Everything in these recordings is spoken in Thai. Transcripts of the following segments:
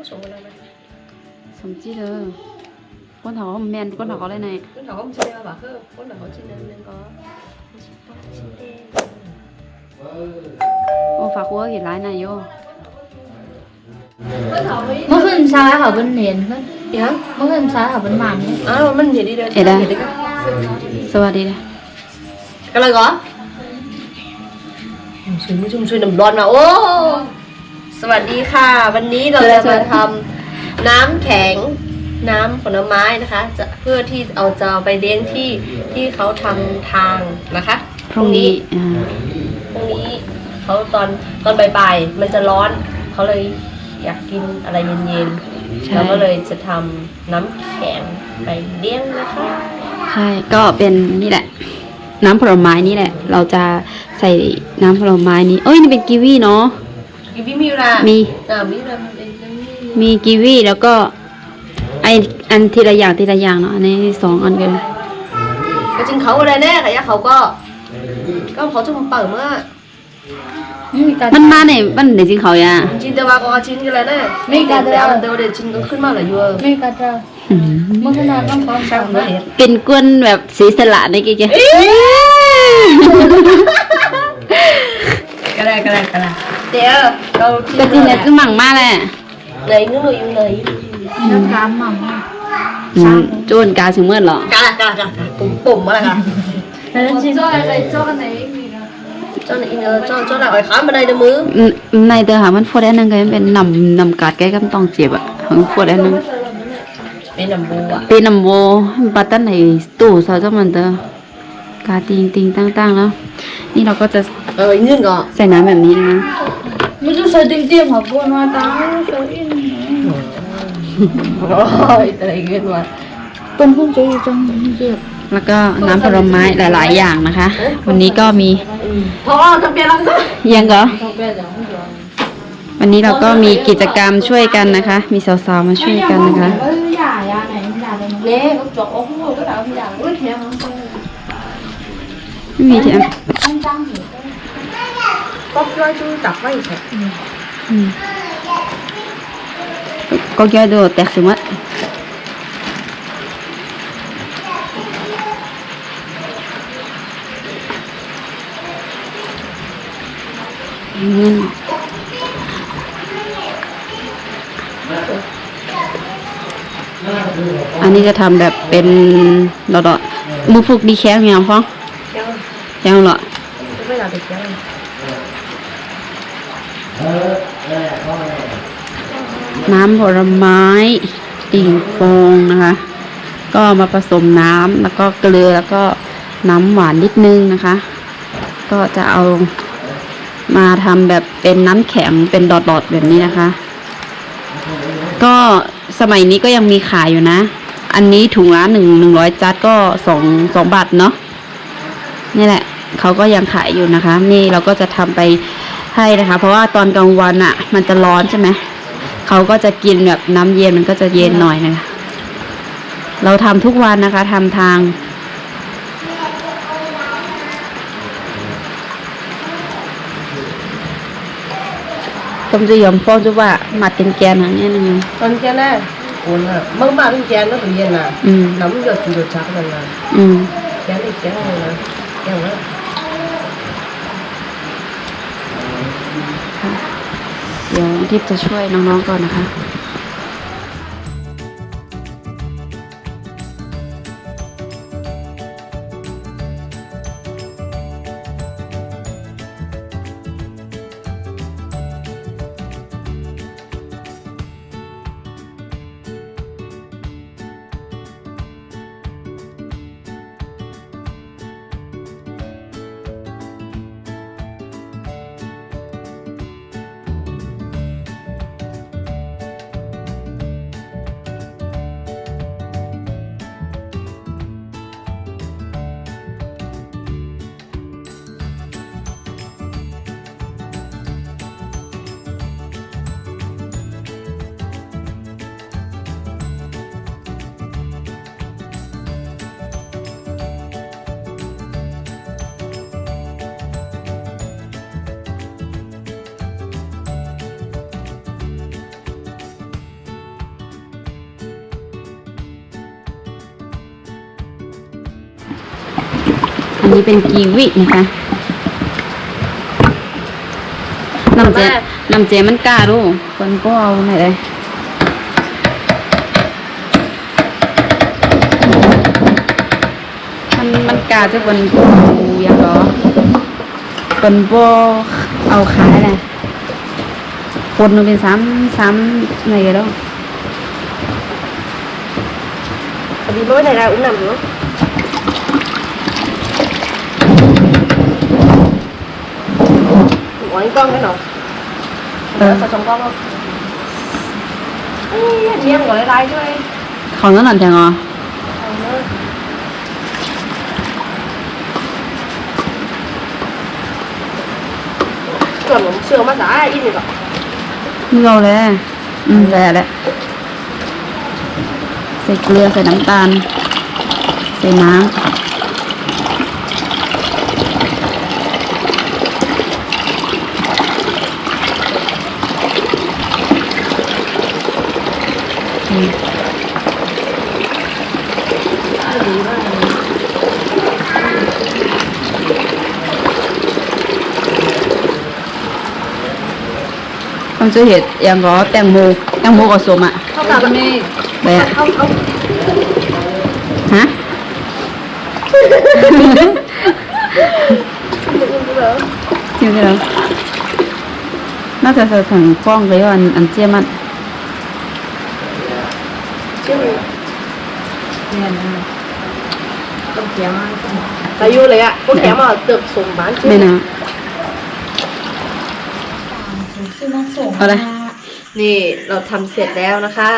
có số nào này สมจีเด้อคนเขาแมนคนเขาก็เลยใน con thỏ không chơi bà khơ con thỏ trên nên nên có trên tên โอ้ฝากหัวเห็นร้ายนายโย con thỏ với เมื่อคืนเช้าเขาเป็นเห็นเพื่อน dạ เมื่อคืนเช้าเขาเป็นหมันเนี่ย à mình thì đi đây Ê, đây. thì đi สวัสดีนะ cái này có suy mới chung suy nằm loạn mà ô สวัสดีค่ะ วันนี้เราจะมาทำน้ำแข็งน้ำผลไม้นะคะ จะเพื่อที่เอาจะเอาไปเลี้ยงที่ที่เขาทำทางนะคะพรุ่งนี้อ่าพรุ่งนี้เขาตอนตอนบ่ายๆมันจะร้อนเขาเลยอยากกินอะไรเย็นๆเราก็เลยจะทำน้ำแข็งไปเลี้ยงนะคะใช่ก็เป็นนี่แหละ น้ำผลไม้นี่แหละ เราจะใส่น้ำผลไม้นี้เอ้ยนี่เป็นกีวีเนาะ กิวิมิวรามี อ่ามิวรามันเป็นน้ำนี่มีกีวีแล้วก็ ไออันทีละอย่างทีละอย่างเนาะอันนี้สองอันกันก็จริงเขาอะไรแน่ค่ะยะเขาก็ ก็เขาจะมาเปิดเมื่อไม่มีการมันมาในมันในจริงเขาอย่าจริงแต่ว่าก็จริงกันเลยแน่ไม่กล้าเดินแต่เดี๋ยวเดี๋ยวจริงก็ขึ้นมาเลยอยู่เออไม่มีการเจออืมเมื่อคืนนอนต้องฟ้องใช่สาวผมก็เห็นเป็นกวนแบบสีสละในกิ๊กก็ได้ก็ได้ก็ได้ เดี๋ยวเราก็จริงเนี่ยคือหมั่งมากแหละไหนนึกหน่อยอยู่ไหนน้ำร้านหม่ำอะอืมโจนกาถึงเมื่อหรอกะละกะละกะละปุ่มปุ่มอะไรกันแต่จริงๆอะไรโจ้กันไหนมีนะ cho này ờ, cho cho lại hỏi khám bên đây được mứ อืมในเตอหามันพูดได้นั่นก็เป็นนำนำกาดแก้กำต้องเจ็บอะมันพูดได้นั่น bên nằm bù à เป็นนำโวปัตตันในตู้ซอยเจ้ามันเตอกาติงติงตั้งๆแล้วนี่เราก็จะ ờ nguyên gọ ใส่น้ำแบบนี้นะ ไม่รู้ใส่เต็มๆหัวบนมาตาใส่อิน rồi tại đây nguyên mà ต้มพุ่งจะอยู่จังเจ็บแล้วก็น้ำผลไม้หลาย ๆ อย่างนะคะ วันนี้ก็มี thôi thằng kia lắm thôi ยังเหรอต้องเป็นอย่างนี้วันนี้เราก็มีกิจกรรมช่วยกันนะคะ มีสาวๆมาช่วยกันนะคะเอ้ยอย่าอย่าไหนอย่าเลยเละก็จบโอ้โหก็ด่าพี่ด่าเอ้ยแข็งมันไม่มีที่ อันต้องจ้างอยู่ có cái chú chặt mấy sao อืมก็แก้ดูแตกสิมัดอืมอันนี้จะทำแบบเป็นดอดๆมูฟุกดีแค่ไหมอะฟ้อง kéo ยังเหรอ không biết làm được kéo này น้ำผลไม้อิ่งฟงนะคะ ก็มาผสมน้ำแล้วก็เกลือแล้วก็น้ำหวานนิดนึงนะคะ ก็จะเอามาทำแบบเป็นน้ำแข็งเป็นดอดๆแบบนี้นะคะ ก็สมัยนี้ก็ยังมีขายอยู่นะ อันนี้ถุงละหนึ่งหนึ่งร้อยจัดก็สองสองบาทเนาะนี่แหละเขาก็ยังขายอยู่นะคะ นี่เราก็จะทำไป ให้นะคะ เพราะว่าตอนกลางวันอะ่ะ มันจะร้อนใช่ไหมเขาก็จะกินแบบน้ำเย็นมันก็จะเย็นหน่อยนะคะ เราทำทุกวันนะคะทำทางต้มจะยอมฟ้องจุว่าหมัดเป็นแกนอย่างนี้นึง con kia này cuốn à măng mà cái chén nó tự nhiên à อืม nắm được thì được chắc rồi là อืม chén thì chén này là kéo đó เดี๋ยวทิ พย์จะช่วยน้องๆก่อนนะคะ นนี้เป็นกีวินะคะน้ำเจน้ำเจมันกล้าดูคนก็เอาไหนเลยมันมันกล้าจะเป็นปูอย่างก็เป็นบ่เอาขายเลยคนมันเป็นสามสามอะไรกันแล้วพอดีไม่ได้ได้อุ้มหนำอยู่หัวกล้องกันหรอเออใส่สองกล้องแล้วเอ้ยเลี้ยง มเชื่อมาสายอีกหนึ่งก่อนมึงเอาเลยอืมแล้วแหละใส่เกลือใส่น้ำตาล ใส่น้ำ ต้องจะเห็ดอย่างก็แตงโมแตงโมกับสมอะเข้ากับแบบนี้แบบเข้าเข้าฮะชิมได้แล้วน่าจะใส่ถังกล้องเลยว่าอันอันเจียมันชื่อเนี่ยนะต้องเขียวมากอายุเลยอะพวกแกมาเติบสมบ้านชื่ไม่อนะ ซื้อมาส่ง เอาเลยนี่เราทำเสร็จแล้วนะคะ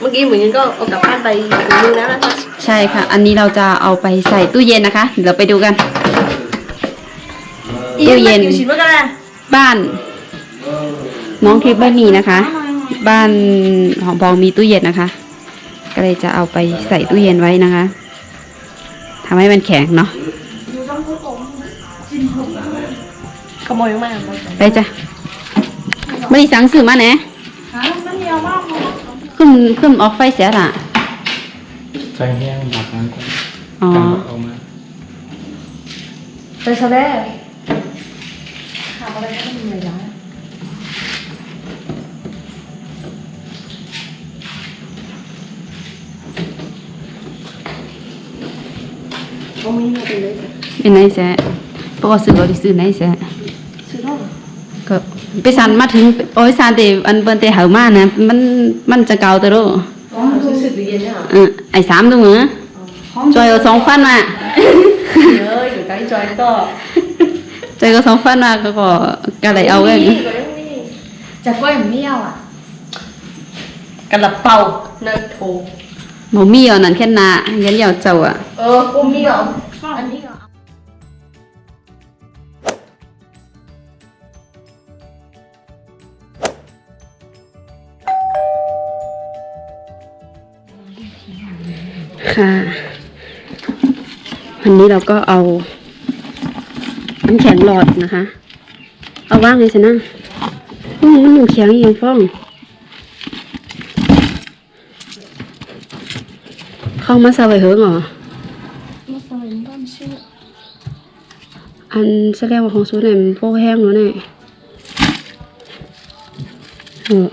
เมื่อกี้เหมือนกันก็เอากลับบ้านไปอีกนึงแล้วนะคะใช่ค่ะ อันนี้เราจะเอาไปใส่ตู้เย็นนะคะ เดี๋ยวไปดูกัน ตู้เย็นอยู่ชิ้นเมื่อกันนะบ้าน น้องทิพย์ไม่มีนะคะ บ้านของบองมีตู้เย็นนะคะ ก็เลยจะเอาไปใส่ตู้เย็นไว้นะคะทำให้มันแข็งเนาะขโมยมากไปจ้ะไม่ได้สั่งซื้อมาแหนะหามันเดียวมากเลยขึ้นขึ้นออกไฟเสียละใส่แห้งดับน้ำก่อนอ๋อการออกมาไปซะแม่ทำอะไรก็เหนื่อยแล้วเอามีมาไปเลยเป็นไงแสะปกติซื้อเราได้ซื้อไหนแสะซื้อเท่าไหร่ก็ ไปสันมาถึงโอ้ยสันเตอันเปิ้นเตเหามานะมันมันจะเก่าตัวโลอ๋อซื้อสิบตู้เย็นเนี่ยเหรอเออไอ้สามตัวมือจอยเอาสองพันมาเอออยู่ใกล้จอยก็จอยก็สองพันมาก็ก็ก็เลยเอาเว้ยนี่ก็ยังนี่จะกล้วยเหมือนเมี่ยวอะกระเป๋าเนิร์โทหมมีเอานั่นแค่นายันยาวเจ้าอะเออกูมีเหรออันนี้ ค่ะอันนี้เราก็เอาน้ำแข็งหลอดนะคะ เอาว่างเลยสินะอืมมันอยู่แข็งยิงฟ้อง เข้ามาซาไว้เหิงเหรอมาใส่บ้านชื่ออันแสดงว่าของซูเนี่ยมันโพกแห้งแล้วเนี่ยเออ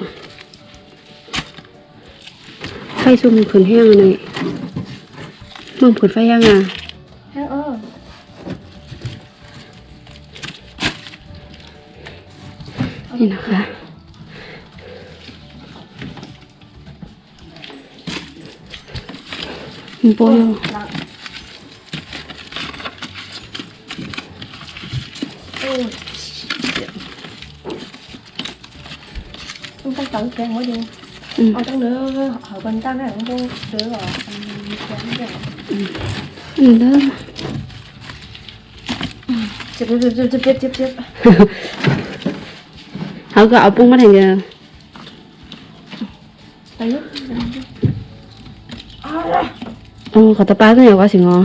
ไฟซูมันขืนแห้งอันนี้ มึงขืนไฟแห้งอะเออเออนี่นะคะมันโปรยอยู่ต้องตั้งตังแกงไว้ดูอืม เอาตั้งเนื้อเอาเป็นตั้งได้ต้องเนื้อหรออันนี้แกงเดี๋ยวอืมเด้อเจ็บเจ็บเจ็บเจ็บเจ็บเจ็บเจ็บเขาก็เอาปุ้งมาแทนเดียวไปยุบเอาเลยอ๋อขอตะปาตัวไหนวะสิงอ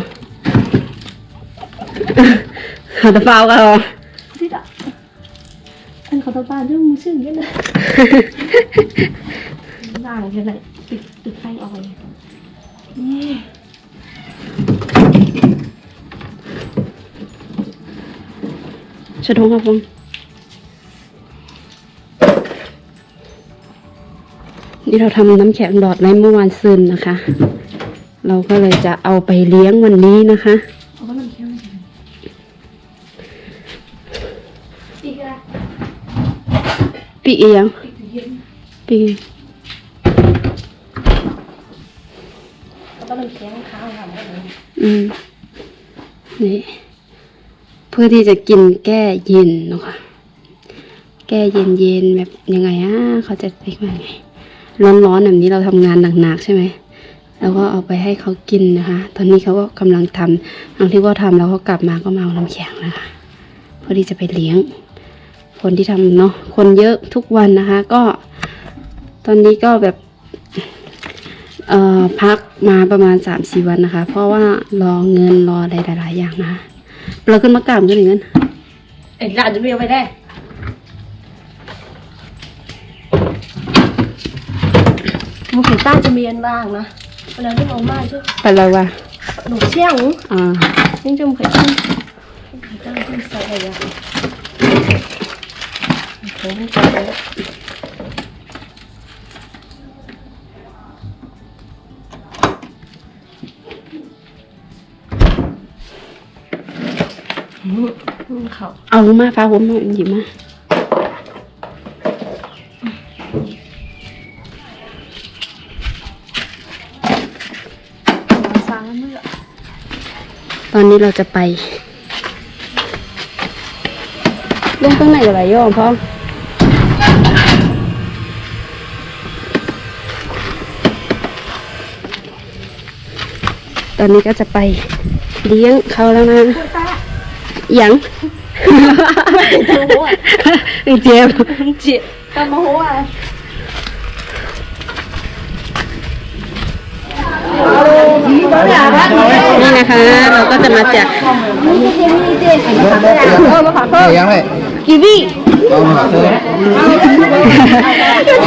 ขอตะเปาก็รอที่ละอันขอตัวปลาเรื่องมือชื่อเยอะเลยด่างแค่ไหนปิดปิดไฟออกเลยนี่ ชะทงครับผมนี่เราทำน้ำแข็งหลอดไว้เมื่อวานซืนนะคะ เราก็เลยจะเอาไปเลี้ยงวันนี้นะคะปีเอียงปีก็มันแข็งข้าวค่ะอืมนี่เพื่อที่จะกินแก้เย็นนะคะแก้เย็นเย็นแบบยังไงอะเขาจะเรียกว่าไงร้อนๆแบบนี้เราทำงานหนักๆใช่ไหมแล้วก็เอาไปให้เขากินนะคะ ตอนนี้เขาก็กำลังทำบางที่ก็ทำแล้วเขากลับมาก็มาเอาน้ำแข็งนะคะ เพื่อที่จะไปเลี้ยง คนที่ทำเนาะคนเยอะทุกวันนะคะ ก็ ตอนนี้ก็แบบเอ่อพักมาประมาณสามสี่วันนะคะ เพราะว่ารอเงินรออะไรหลาย ๆ อย่างนะคะ เราขึ้นมากราบกันอย่างนั้นไอ้หลานจะไม่เอาไปได้มึงเห็นป้าจะมีอันบ้างนะเวลาที่เอามาช่วยไปเลยว่ะหนูเชี่ยงอ่านี่จะมึงเคยตั้งเคยตั้งที่ใส่อะไรอย่างผม เขาเอามาฟ้าผมมาหยิบมาสร้างมาตอนนี้เราจะไป ลงตรงไหนอะไรโยมพ่อตอนนี้ก็จะไปเลี้ยงเขาแล้วนะหยัง เจ็บเจ็บตามโมโหอะนี่นะคะ เราก็จะมาจากยังไงกีวีเอาหาเธอ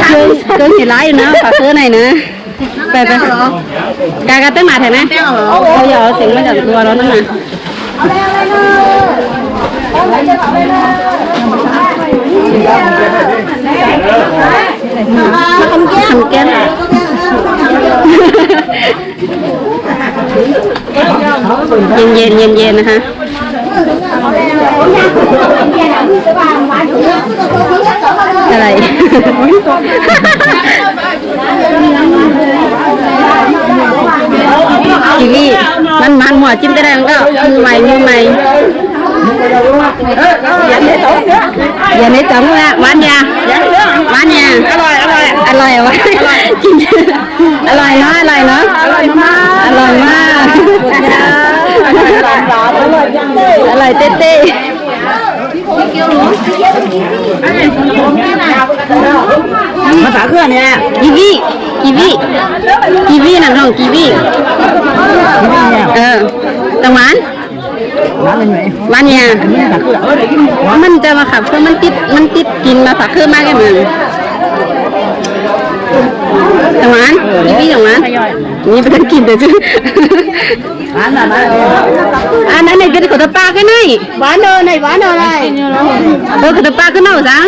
เครื่องเครื่องสีร้ายอยู่นะฝากเครื่องหน่อยนะไปไปกากาเต้นหมาแถมไหมเขาอย่าเอาเสียงมาจากตัวเรานั่นน่ะ ทำแก้มทำแก้มเย็นเย็นเย็นเย็นๆนะคะ อะไรกีวีมันมันหัวจิ้มได้แล้วก็มือใหม่มือร่อย่าในจ้องอย่าในจ้องละหวานยาหวานยาอร่อยอร่อยอร่อยวะกินอร่อยเนาะอร่อยเนาะอร่อยมากอร่อยมากอร่อยเต้เต้ภาษาเครื่องเนี่ยกีวีกีวีกีวีนั่นน้องกีวีเออตังหวาน ร้านเป็นไงหวานเนี่ยภาษาเครื่องเออเดี๋ยวกินมันจะมาขับเครื่องมันติดมันติดกินมาฝากเครื่องมากแค่มึงตังหวานกีวีตังหวานนี่ไปต้องกินเดี๋ยวจื้อร้านอะไรอันนั้นเนี่ยเป็นขนมปลากันนี่หวานเนยหวานเนยเออขนมปลาก็เน่าจัง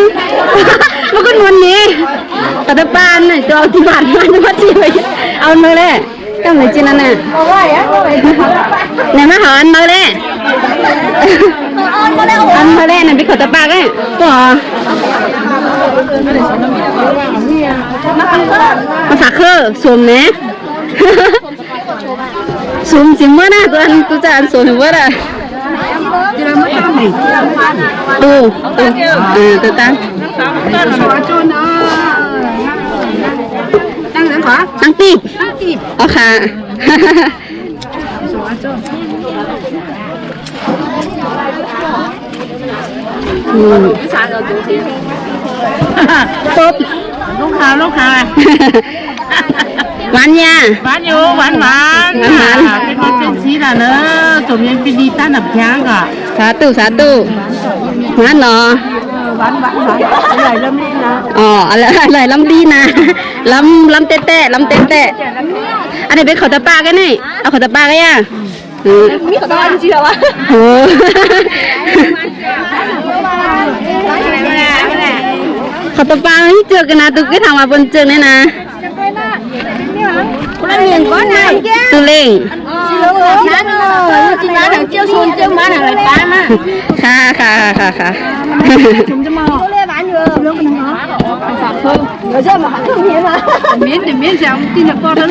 มันก็นวลนี่ขนมปลาเนี่ยจะเอาที่บ้านมันมาที่ไปเอามาเลยก็ไม่จริงนั่นน่ะเนี่ยมาหาอันมาเลย อันมาเลยนั่นเป็นขนมปลากันก็ภาษาคือสวมเนี่ยสวมจริงมั้ยนะตัวอันตัวจานสวมว่าอะตูตูเออตัวตั้งตั้งตีบ เอาค่ะอืมต๊บลูกค้าลูกค้าหวานยาหวานอยู่หวานหวานหวานหวานเป็นคนเป็นสีละเนอะสมยังเป็นดีต้านหนับยางอะสาธุสาธุหวานเหรอหวานหวานหวานอะไรเริ่มนี่นะอ๋ออะไรอะไรลำดีนะลำลำเตะเตะลำเตะเตะอันนี้เป็นขาวตาปลากันนี่เอาขาวตาปลากันยังอืมมีขอโทษจริงๆวะโอ้ ขอตัวปลาที่เจอกันนะตุกก็ถามมาบนเจอเนี่ยนะตุเล่ง chị má thằng chiêu xuân chiêu má thằng lại phá mà ค่ะค่ะค่ะค่ะ miếng thì miếng chẳng tin là con nó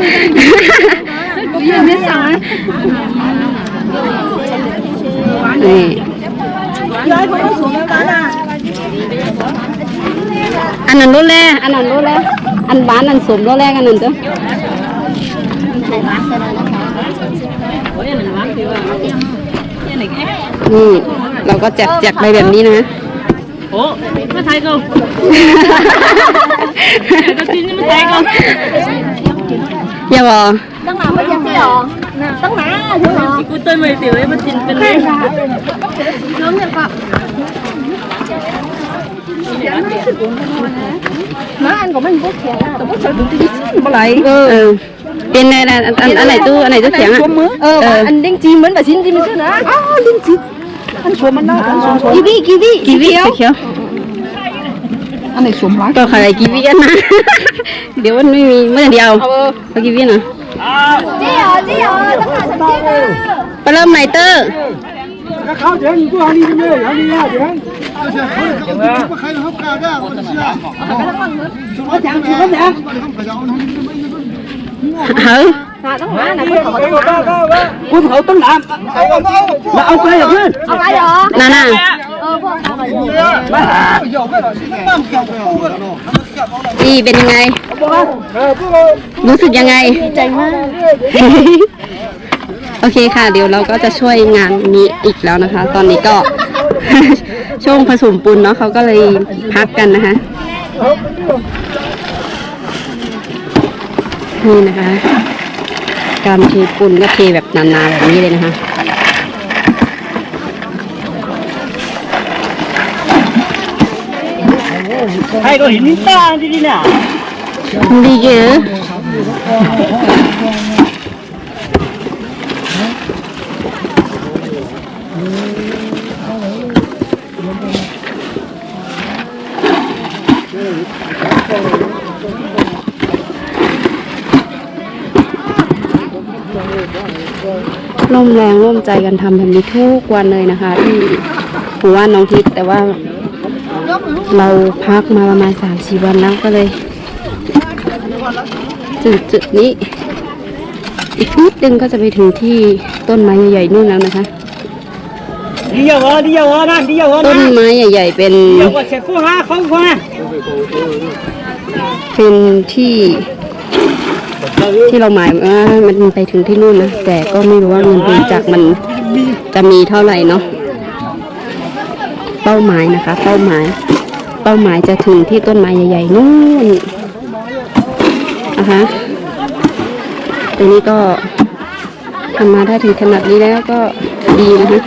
miếng miếng chẳng นี่ อันนั้นรถแรกอันนั้นรถแรกอันหวานอันสมรถแรกอันนั้นเด้อนี่เราก็แจกแจกไปแบบนี้นะ mới thấy không có tin mới thấy không อย่าบอก tấn nào mới chắc chứ tấn nã thứ nào Cô tôi mày tiểu ấy mà tin bên đây sớm được không má anh của mình bút kìa tao bút sợ tụi tôi đi xin เออเป็นไงนะอันอันอันไหนตู้อัน ไหนตู้เขียงอะ ờ mà anh đang chim mình và xin chim mình chứ nữa à đang chim anh xuống mình đâu anh xuống xuống kiwi kiwi กีวีเขียว anh này xuống lắm ก็ขายกีวีกันนะเดี๋ยวมันไม่มีเมื่อเดียว เขาเดินกูฮันนี่ไม่ฮันนี่เดินอาจารย์เขาจะมาขายเขาขายได้คนเชียร์อาจารย์คือคนไหนเฮ้ยคุณเขาต้องน้ำมาเอาไปเหรอเพื่อนเอาไปเหรอน่าน่านี่เป็นยังไง รู้สึกยังไง ใจมาก โอเคค่ะ เดี๋ยวเราก็จะช่วยงานนี้อีกแล้วนะคะ ตอนนี้ก็ ช่วงผสมปูนเนาะเขาก็เลยพักกันนะคะนี่นะคะ การเทปูนก็เทแบบนานๆแบบนี้เลยนะคะ hai có hình ta đi đi nào ดีเยอะ ร่มแรงร่วมใจกันทำแบบนี้ทุกวันเลยนะคะ ที่หมู่านน้องทิพย์แต่ว่าเราพักมาประมาณสามสี่วันแล้วก็เลยจุดจุดนี้ อีกนิดนึงก็จะไปถึงที่ต้นไม้ใหญ่ๆนู่นแล้วนะคะ đi vào hả đi vào hả nè đi vào hả ต้นไม้ใหญ่ๆเป็น đi vào sẽ phô ha không phô ha เป็นที่ที่เราหมายว่ามันไปถึงที่นู่นนะแต่ก็ไม่รู้ว่าเงินบริจาคมันจะมีเท่าไหร่เนาะเป้าหมายนะคะ เป้าหมาย เป้าหมายจะถึงที่ต้นไม้ใหญ่ๆนู่นนะคะแต่นี่ก็ทำมาได้ถึงขนาดนี้แล้วก็ดีนะคะ